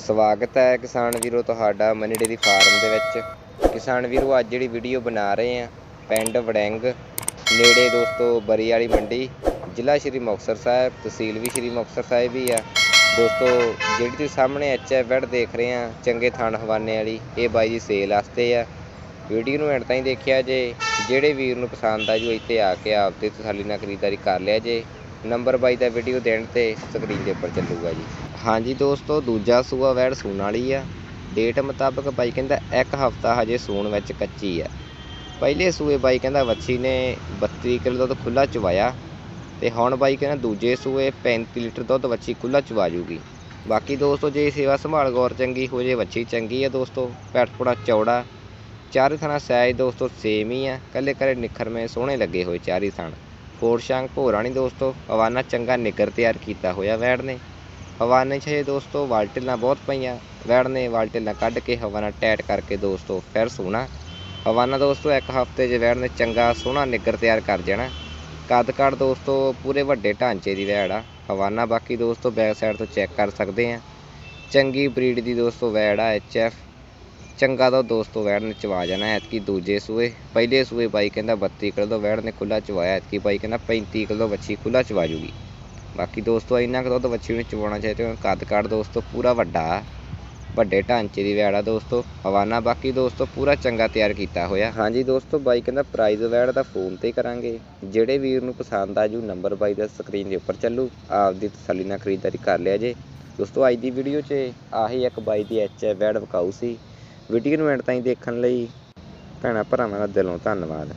ਸਵਾਗਤ ਹੈ ਕਿਸਾਨ ਵੀਰੋ ਤੁਹਾਡਾ ਮਨੀ ਡੇਰੀ ਫਾਰਮ ਦੇ ਵਿੱਚ। ਕਿਸਾਨ ਵੀਰੋ, ਅੱਜ ਜਿਹੜੀ ਵੀਡੀਓ ਬਣਾ ਰਹੇ ਆ ਪਿੰਡ ਵੜੈਂਗ, ਨੇੜੇ ਦੋਸਤੋ ਬਰੀ ਵਾਲੀ ਮੰਡੀ, ਜ਼ਿਲ੍ਹਾ ਸ਼੍ਰੀ ਮੁਕਤਸਰ ਸਾਹਿਬ, ਤਹਿਸੀਲ ਵੀ ਸ਼੍ਰੀ ਮੁਕਤਸਰ ਸਾਹਿਬ ਹੀ ਆ। ਦੋਸਤੋ, ਜਿਹੜੀ ਤੁਸੀਂ ਸਾਹਮਣੇ ਐਚਐਫ ਬੈਡ ਦੇਖ ਰਹੇ ਆ ਚੰਗੇ ਥਾਣ ਹਵਾਨੇ ਵਾਲੀ, ਇਹ ਬਾਈ ਜੀ ਸੇਲ ਵਾਸਤੇ ਆ। ਵੀਡੀਓ ਨੂੰ ਐਂਡ ਤਾਈਂ ਦੇਖਿਆ ਜੇ, ਜਿਹੜੇ ਵੀਰ ਨੂੰ ਪਸੰਦ ਆ ਜੂ, ਇੱਥੇ ਆ ਕੇ ਆਪਦੇ ਤਸੱਲੀ ਨਾਲ ਖਰੀਦਦਾਰੀ ਕਰ ਲਿਆ ਜੇ। ਨੰਬਰ ਬਾਈ ਦਾ ਵੀਡੀਓ ਦੇਣ ਤੇ ਸਕਰੀਨ ਦੇ ਉੱਪਰ ਚੱਲੂਗਾ ਜੀ। ਹਾਂਜੀ ਦੋਸਤੋ, ਦੂਜਾ ਸੂਆ ਵੈੜ ਸੂਣ ਵਾਲੀ ਆ। ਡੇਟ ਮੁਤਾਬਕ ਬਾਈ ਕਹਿੰਦਾ ਇੱਕ ਹਫਤਾ ਹਜੇ ਸੂਣ ਵਿੱਚ ਕੱਚੀ ਆ। ਪਹਿਲੇ ਸੂਏ ਬਾਈ ਕਹਿੰਦਾ ਵੱਛੀ ਨੇ 32 ਕਿਲੋ ਦੁੱਧ ਖੁੱਲਾ ਚਵਾਇਆ ਤੇ ਹੁਣ ਬਾਈ ਕਹਿੰਦਾ ਦੂਜੇ ਸੂਏ 35 ਲੀਟਰ ਦੁੱਧ ਵੱਛੀ ਖੁੱਲਾ ਚਵਾ ਜੂਗੀ। ਬਾਕੀ ਦੋਸਤੋ, ਜੇ ਸੇਵਾ ਸੰਭਾਲ ਗੌਰ ਚੰਗੀ ਹੋ ਜੇ, ਵੱਛੀ ਚੰਗੀ ਆ ਦੋਸਤੋ ਪੈਟਪੜਾ ਚੌੜਾ। ਚਾਰੇ ਥਾਣਾ ਸਾਈਜ਼ ਦੋਸਤੋ ਸੇਮ ਹੀ ਆ। ਕੱਲੇ ਕੱਲੇ ਨਿਖਰਵੇਂ ਸੋਹਣੇ ਲੱਗੇ ਹੋਏ ਚਾਰੀ ਥਣ। ਫੋਰ ਸ਼ਾਂਗ ਭੋਰਾ ਨੀ ਦੋਸਤੋ ਹਵਾਨਾ ਚੰਗਾ ਨਿੱਗਰ ਤਿਆਰ ਕੀਤਾ ਹੋਇਆ ਵੈੜ ਨੇ। ਹਵਾਨੇ 'ਚ ਇਹ ਦੋਸਤੋ ਵਾਲਟਿਲਾਂ ਬਹੁਤ ਪਈਆਂ। ਵੈੜ ਨੇ ਵਾਲਟਿਲਾਂ ਕੱਢ ਕੇ ਹਵਾਨਾ ਟੈਟ ਕਰਕੇ ਦੋਸਤੋ ਫਿਰ ਸੋਹਣਾ ਹਵਾਨਾ ਦੋਸਤੋ ਇੱਕ ਹਫ਼ਤੇ 'ਚ ਵੈੜ ਨੇ ਚੰਗਾ ਸੋਹਣਾ ਨਿੱਗਰ ਤਿਆਰ ਕਰ ਜਾਣਾ। ਕੱਦ ਕਾਠ ਦੋਸਤੋ ਪੂਰੇ ਵੱਡੇ ਢਾਂਚੇ ਦੀ ਵੈੜ ਆ। ਹਵਾਨਾ ਬਾਕੀ ਦੋਸਤੋ ਬੈਕ ਸਾਈਡ ਤੋਂ ਚੈੱਕ ਕਰ ਸਕਦੇ ਆ। ਚੰਗੀ ਬਰੀਡ ਦੀ ਦੋਸਤੋ ਵੈੜ ਆ ਐਫ ਚੰਗਾ ਤਾਂ ਦੋਸਤੋ ਵੈੜ ਨੇ ਚਵਾ ਜਾਣਾ, ਐਤਕੀ ਦੂਜੇ ਸੂਏ, ਪਹਿਲੇ ਸੂਏ ਬਾਈ ਕਹਿੰਦਾ 32 ਕਿਲੋ ਵੈੜ ਨੇ ਖੁੱਲਾ ਚਵਾਇਆ, ਐਤਕੀ ਬਾਈ ਕਹਿੰਦਾ 35 ਕਿਲੋ ਵੱਛੀ ਖੁੱਲਾ ਚਵਾ ਜੂਗੀ। ਬਾਕੀ ਦੋਸਤੋ ਇੰਨਾ ਕੁ ਦੁੱਧ ਵੱਛੀ ਨੂੰ ਚਵਾਉਣਾ ਚਾਹੀਦਾ ਕੱਦ ਕਾਠ ਦੋਸਤੋ ਪੂਰਾ ਵੱਡਾ ਆ ਵੱਡੇ ਢਾਂਚੇ ਦੀ ਵੈੜ ਆ ਦੋਸਤੋ, ਹਵਾਨਾ ਬਾਕੀ ਦੋਸਤੋ ਪੂਰਾ ਚੰਗਾ ਤਿਆਰ ਕੀਤਾ ਹੋਇਆ। ਹਾਂਜੀ ਦੋਸਤੋ ਬਾਈ ਕਹਿੰਦਾ ਪ੍ਰਾਈਜ਼ ਵੈੜ ਦਾ ਫੋਨ ਤੇ ਕਰਾਂਗੇ, ਜਿਹੜੇ ਵੀਰ ਨੂੰ ਪਸੰਦ ਆ ਜੂ ਨੰਬਰ ਬਾਈ ਦਾ ਸਕਰੀਨ ਦੇ ਉੱਪਰ ਚੱਲੂ, ਆਪਦੀ ਤਸੱਲੀ ਨਾਲ ਖਰੀਦਦਾਰੀ ਕਰ ਲਿਆ ਜੇ। ਦੋਸਤੋ ਅੱਜ ਦੀ ਵੀਡੀਓ 'ਚ ਆਹੀ ਇੱਕ ਬਾਈ ਦੀ ਐਚ ਵੈੜ ਵਿਕਾਊ ਸੀ। ਵੀਡੀਓ ਨੂੰ ਐਂਡ ਤਾਈਂ ਦੇਖਣ ਲਈ ਭੈਣਾਂ ਭਰਾਵਾਂ ਦਾ ਦਿਲੋਂ ਧੰਨਵਾਦ।